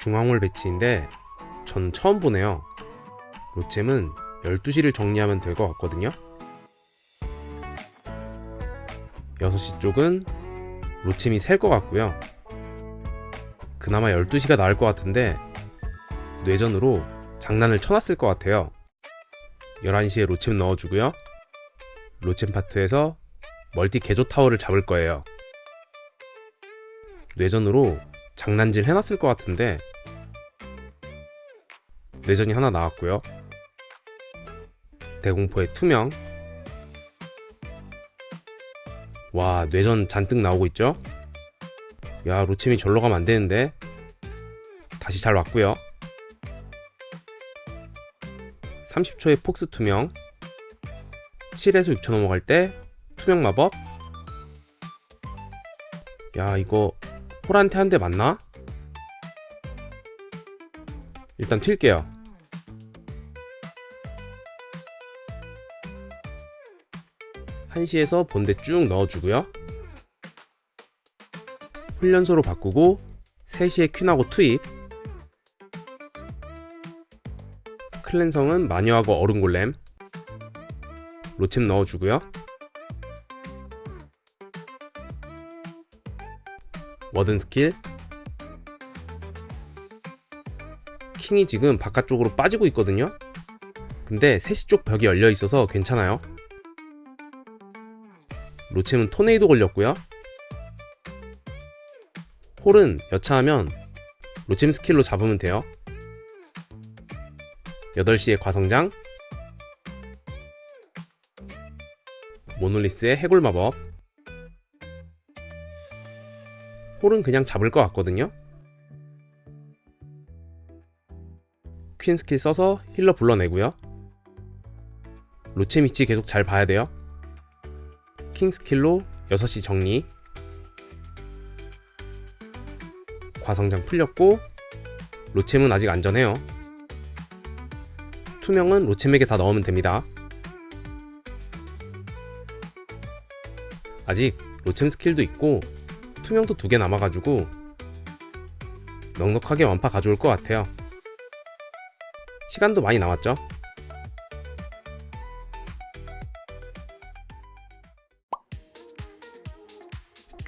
중앙홀 배치인데 전 처음 보네요. 로챔은 12시를 정리하면 될 것 같거든요. 6시 쪽은 로챔이 셀 것 같고요. 그나마 12시가 나을 것 같은데 뇌전으로 장난을 쳐놨을 것 같아요. 11시에 로챔 넣어주고요. 로챔 파트에서 멀티 개조 타워를 잡을 거예요. 뇌전으로 장난질 해놨을 것 같은데 뇌전이 하나 나왔고요. 대공포의 투명. 와 뇌전 잔뜩 나오고 있죠? 야 로챔이 절로 가면 안 되는데 다시 잘 왔고요. 30초의 폭스 투명. 7에서 6초 넘어갈 때 투명 마법. 야 이거 홀한테 한 대 맞나? 일단 튈게요. 한시에서 본대 쭉 넣어주고요. 훈련소로 바꾸고 3시에 퀸하고 투입. 클랜성은 마녀하고 얼음골렘. 로챔 넣어주고요. 워든 스킬. 킹이 지금 바깥쪽으로 빠지고 있거든요. 근데 3시 쪽 벽이 열려 있어서 괜찮아요. 로챔은 토네이도 걸렸고요. 홀은 여차하면 로챔 스킬로 잡으면 돼요. 8시에 과성장 모놀리스의 해골 마법 홀은 그냥 잡을 것 같거든요. 퀸 스킬 써서 힐러 불러내고요. 로체 위치 계속 잘 봐야 돼요. 킹 스킬로 6시 정리. 과성장 풀렸고 로챔은 아직 안전해요. 투명은 로챔에게 다 넣으면 됩니다. 아직 로챔 스킬도 있고 투명도 두 개 남아가지고 넉넉하게 완파 가져올 것 같아요. 시간도 많이 남았죠?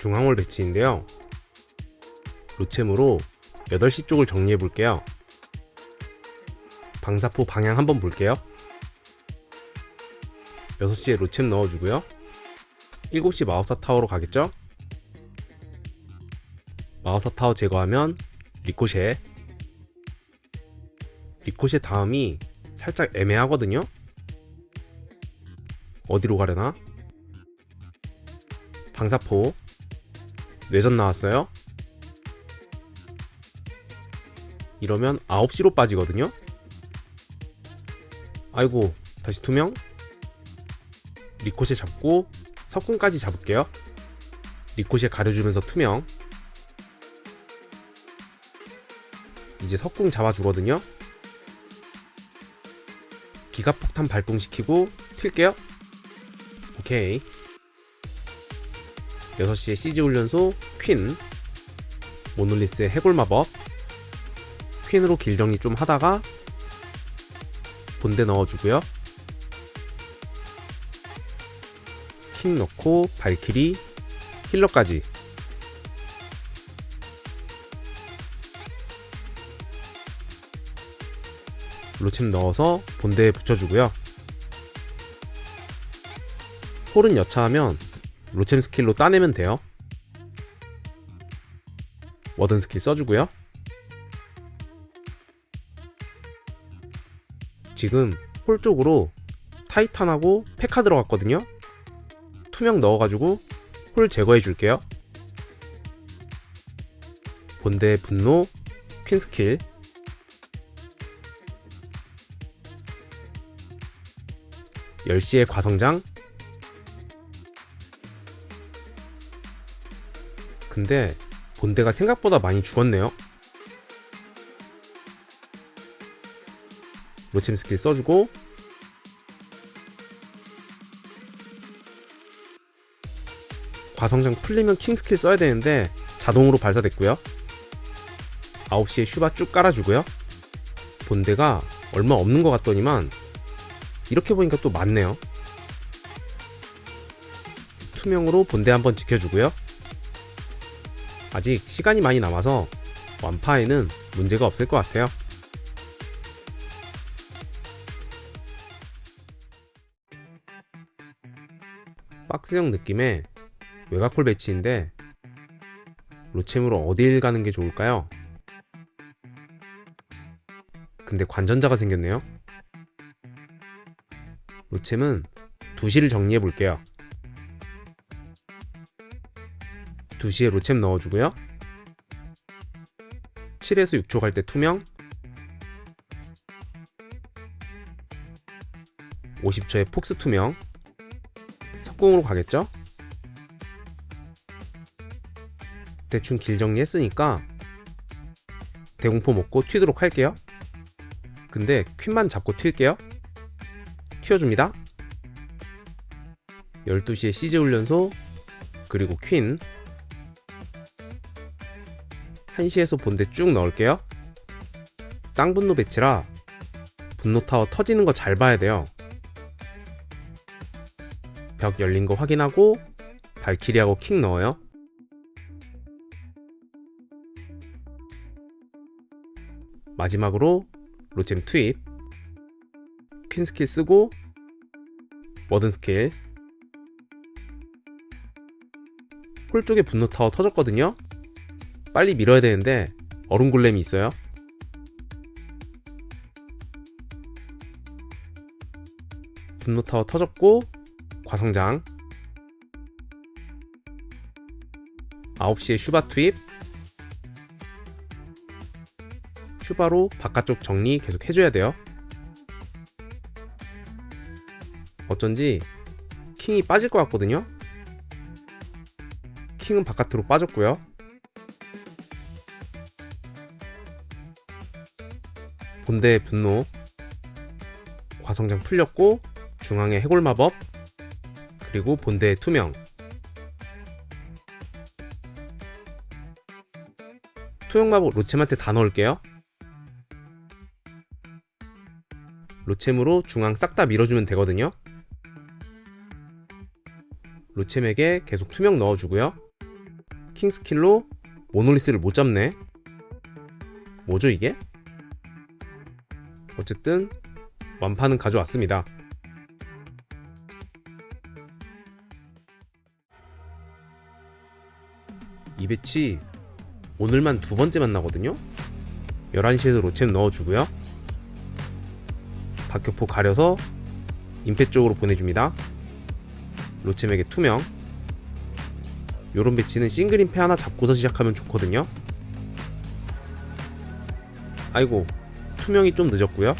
중앙홀 배치인데요. 로챔으로 8시 쪽을 정리해 볼게요. 방사포 방향 한번 볼게요. 6시에 로챔 넣어주고요. 7시 마우사 타워로 가겠죠? 마우사 타워 제거하면 리코쉐 리코쉐 다음이 살짝 애매하거든요? 어디로 가려나? 방사포 뇌전 나왔어요? 이러면 9시로 빠지거든요? 아이고 다시 투명? 리코쉐 잡고 석궁까지 잡을게요. 리코쉐 가려주면서 투명. 이제 석궁 잡아주거든요? 기가폭탄 발동시키고 튈게요. 오케이 6시에 CG 훈련소 퀸 모놀리스의 해골 마법 퀸으로 길 정리 좀 하다가 본대 넣어주고요. 킹 넣고 발키리 힐러까지. 로챔 넣어서 본대에 붙여주고요. 홀은 여차하면 로챔 스킬로 따내면 돼요. 워든 스킬 써주고요. 지금 홀 쪽으로 타이탄하고 페카 들어갔거든요. 투명 넣어가지고 홀 제거해 줄게요. 본대의 분노 퀸 스킬. 열시의 과성장 근데 본대가 생각보다 많이 죽었네요 로챔 스킬 써주고 과성장 풀리면 킹 스킬 써야 되는데 자동으로 발사됐고요 9시에 슈바 쭉 깔아주고요. 본대가 얼마 없는 것 같더니만 이렇게 보니까 또 많네요. 투명으로 본대 한번 지켜주고요. 아직 시간이 많이 남아서 완파에는 문제가 없을 것 같아요. 박스형 느낌의 외곽홀 배치인데 로챔으로 어딜 가는 게 좋을까요? 근데 관전자가 생겼네요. 로챔은 2시를 정리해 볼게요. 2시에 로챔 넣어주고요. 7에서 6초 갈 때 투명 50초에 폭스 투명 석궁으로 가겠죠? 대충 길 정리했으니까 대공포 먹고 튀도록 할게요. 근데 퀸만 잡고 튈게요. 튀어줍니다. 12시에 시즈 훈련소 그리고 퀸 1시에서 본대 쭉 넣을게요. 쌍분노 배치라 분노 타워 터지는 거 잘 봐야 돼요. 벽 열린 거 확인하고 발키리하고 킹 넣어요. 마지막으로 로잼 투입 퀸 스킬 쓰고 워든 스킬 홀 쪽에 분노 타워 터졌거든요. 빨리 밀어야 되는데 얼음 골렘이 있어요. 분노 타워 터졌고 과성장 9시에 슈바 투입 슈바로 바깥쪽 정리 계속 해줘야 돼요. 어쩐지 킹이 빠질 것 같거든요. 킹은 바깥으로 빠졌고요. 본대의 분노 과성장 풀렸고 중앙에 해골 마법 그리고 본대의 투명. 투명 마법 로챔한테 다 넣을게요. 로챔으로 중앙 싹 다 밀어주면 되거든요. 로챔에게 계속 투명 넣어주고요. 킹 스킬로 모놀리스를 못 잡네. 뭐죠 이게? 어쨌든 완파는 가져왔습니다. 이 배치 오늘만 두 번째 만나거든요. 11시에도 로챔 넣어주고요. 박격포 가려서 임페 쪽으로 보내줍니다. 로챔에게 투명. 요런 배치는 싱글 임페 하나 잡고서 시작하면 좋거든요. 아이고 투명이 좀 늦었고요.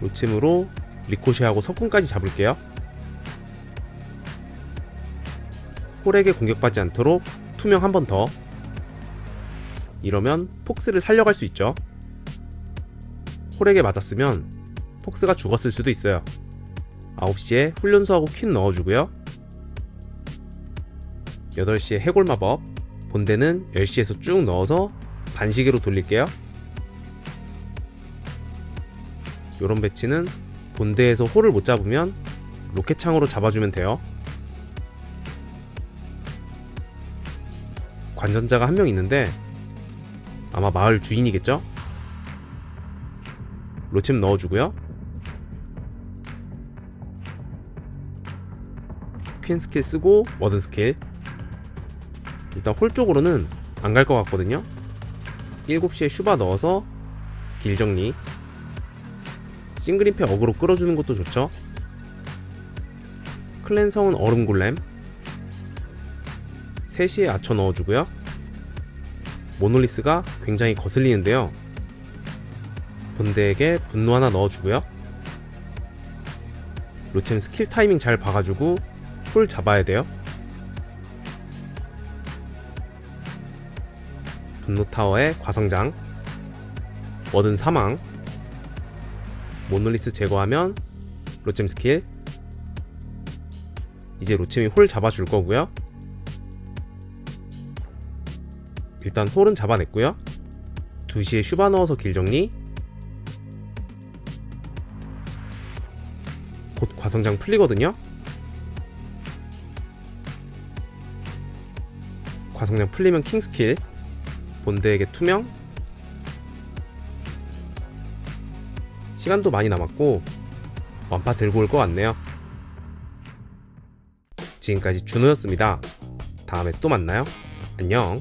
로챔으로 리코시하고 석궁까지 잡을게요. 홀에게 공격받지 않도록 투명 한 번 더. 이러면 폭스를 살려갈 수 있죠. 홀에게 맞았으면 폭스가 죽었을 수도 있어요. 9시에 훈련소하고 퀸 넣어주고요. 8시에 해골 마법, 본대는 10시에서 쭉 넣어서 반시계로 돌릴게요. 요런 배치는 본대에서 홀을 못 잡으면 로켓창으로 잡아주면 돼요. 관전자가 한 명 있는데 아마 마을 주인이겠죠? 로챔 넣어주고요. 퀸 스킬 쓰고 워든 스킬 일단 홀 쪽으로는 안 갈 것 같거든요. 7시에 슈바 넣어서 길 정리. 싱글임페 어그로 끌어주는 것도 좋죠. 클랜성은 얼음 골렘. 3시에 아처 넣어주고요. 모놀리스가 굉장히 거슬리는데요. 본대에게 분노 하나 넣어주고요. 로챔 스킬 타이밍 잘 봐가지고 풀 잡아야 돼요 분노 타워의 과성장 워든 사망 모놀리스 제거하면 로챔 스킬 이제 로챔이 홀 잡아줄 거고요. 일단 홀은 잡아냈고요. 2시에 슈바 넣어서 길 정리. 곧 과성장 풀리거든요. 과성장 풀리면 킹 스킬 본대에게 투명. 시간도 많이 남았고 완파 들고 올 것 같네요. 지금까지 준호였습니다. 다음에 또 만나요. 안녕